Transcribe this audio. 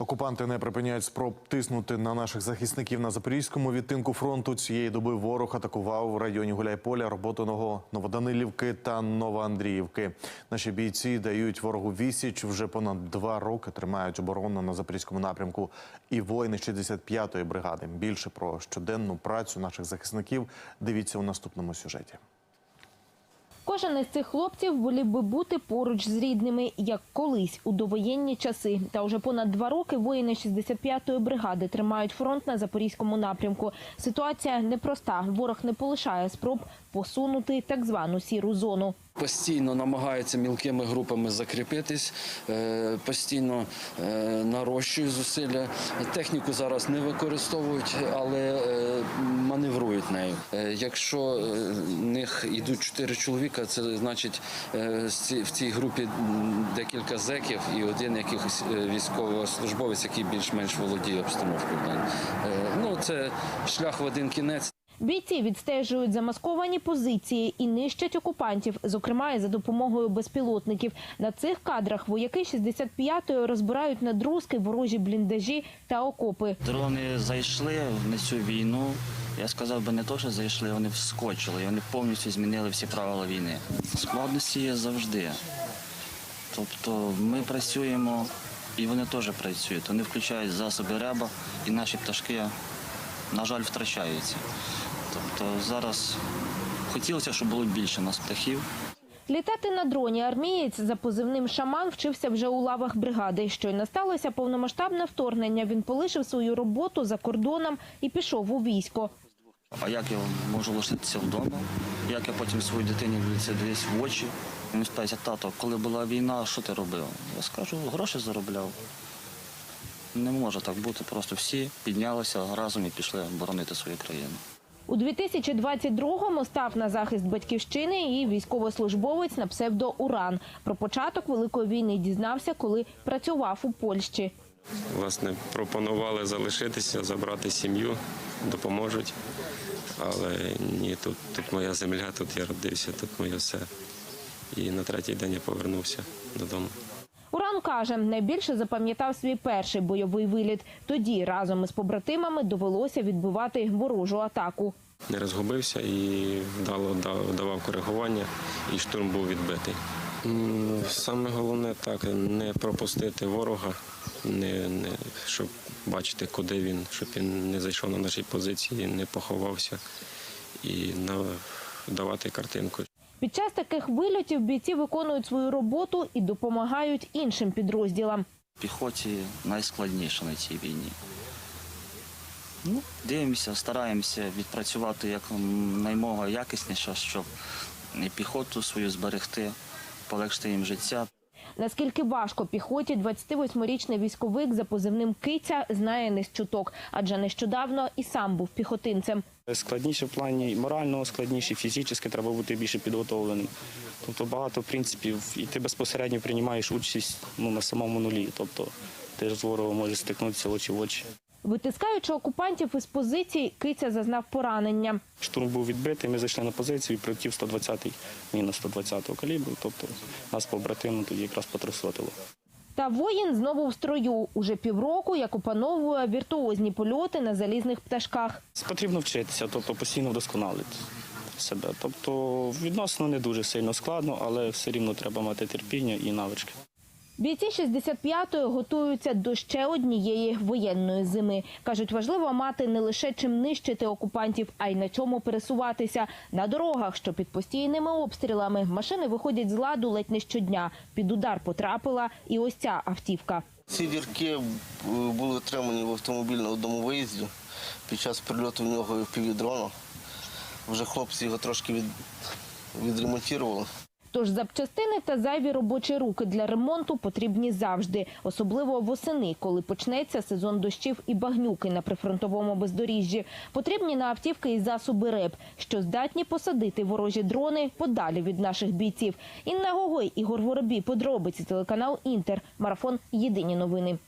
Окупанти не припиняють спроб тиснути на наших захисників на запорізькому відтинку фронту. Цієї доби ворог атакував в районі Гуляйполя, Роботиного, Новоданилівки та Новоандріївки. Наші бійці дають ворогу відсіч. Вже понад два роки тримають оборону на запорізькому напрямку. І воїни 65-ї бригади. Більше про щоденну працю наших захисників дивіться у наступному сюжеті. Кожен із цих хлопців волів би бути поруч з рідними, як колись у довоєнні часи. Та вже понад два роки воїни 65-ї бригади тримають фронт на запорізькому напрямку. Ситуація непроста. Ворог не полишає спроб посунути так звану сіру зону. Постійно намагаються мілкими групами закріпитись, е, постійно е, нарощують зусилля. Техніку зараз не використовують, але е, маневрують нею. Якщо в них йдуть чотири чоловіка, це значить е, в цій групі декілька зеків і один якихось е, військовослужбовець, який більш-менш володіє обстановкою. Е, Ну це шлях в один кінець. Бійці відстежують замасковані позиції і нищать окупантів, зокрема і за допомогою безпілотників. На цих кадрах вояки 65-ї розбирають надрузки, ворожі бліндажі та окопи. Дрони зайшли на цю війну. Я сказав би не то, що зайшли, вони вскочили, вони повністю змінили всі правила війни. Складності є завжди. Тобто ми працюємо і вони теж працюють. Вони включають засоби реба, і наші пташки, на жаль, втрачаються. Тобто зараз хотілося, щоб було більше нас птахів. Літати на дроні армієць за позивним шаман вчився вже у лавах бригади. Щойно сталося повномасштабне вторгнення. Він полишив свою роботу за кордоном і пішов у військо. А як я можу лишитися вдома? Як я потім своїй дитині дивитися десь в очі? Він питається, тато, коли була війна, що ти робив? Я скажу, гроші заробляв. Не може так бути. Просто всі піднялися разом і пішли боронити свою країну. У 2022-му став на захист батьківщини і військовослужбовець на псевдо Уран. Про початок великої війни дізнався, коли працював у Польщі. Власне, пропонували залишитися, забрати сім'ю, допоможуть. Але ні, тут, тут моя земля, тут я родився, тут моє все. І на третій день я повернувся додому. Уран каже, найбільше запам'ятав свій перший бойовий виліт. Тоді разом із побратимами довелося відбивати ворожу атаку. Не розгубився і вдало дав- давав коригування, і штурм був відбитий. Саме головне так, не пропустити ворога, не, не, щоб бачити, куди він, щоб він не зайшов на наші позиції, не поховався і на, давати картинку. Під час таких вильотів бійці виконують свою роботу і допомагають іншим підрозділам. Піхоті найскладніше на цій війні. Ну, дивимося, стараємося відпрацювати як наймога якісніше, щоб піхоту свою зберегти, полегшити їм життя. Наскільки важко піхоті 28-річний військовик за позивним Киця знає не з чуток, адже нещодавно і сам був піхотинцем. Складніше в плані морального, складніше, фізично треба бути більше підготовленим. Тобто багато принципів, і ти безпосередньо приймаєш участь ну, на самому нулі. Тобто ти ж з ворогом можеш стикнутися очі в очі. Витискаючи окупантів із позицій, Киця зазнав поранення. Штурм був відбитий, ми зайшли на позицію і прилетів 120-й, мінус 120-го калібру. Тобто нас побратиму тоді якраз потрясотило. Та воїн знову в строю. Уже півроку як опановує віртуозні польоти на залізних пташках. Потрібно вчитися, тобто постійно вдосконалити себе. Тобто відносно не дуже сильно складно, але все рівно треба мати терпіння і навички. Бійці 65-ї готуються до ще однієї воєнної зими. Кажуть, важливо мати не лише чим нищити окупантів, а й на чому пересуватися. На дорогах, що під постійними обстрілами, машини виходять з ладу ледь не щодня. Під удар потрапила і ось ця автівка. Ці дірки е, були отримані в автомобіль на одному виїзді під час прильоту в нього півдрона. Вже хлопці його трошки від, відремонтували. Тож запчастини та зайві робочі руки для ремонту потрібні завжди, особливо восени, коли почнеться сезон дощів і багнюки на прифронтовому бездоріжжі. Потрібні на автівки і засоби РЕП, що здатні посадити ворожі дрони подалі від наших бійців. Інна Гогой, Ігор Воробій, подробиці телеканал Інтер. Марафон Єдині новини.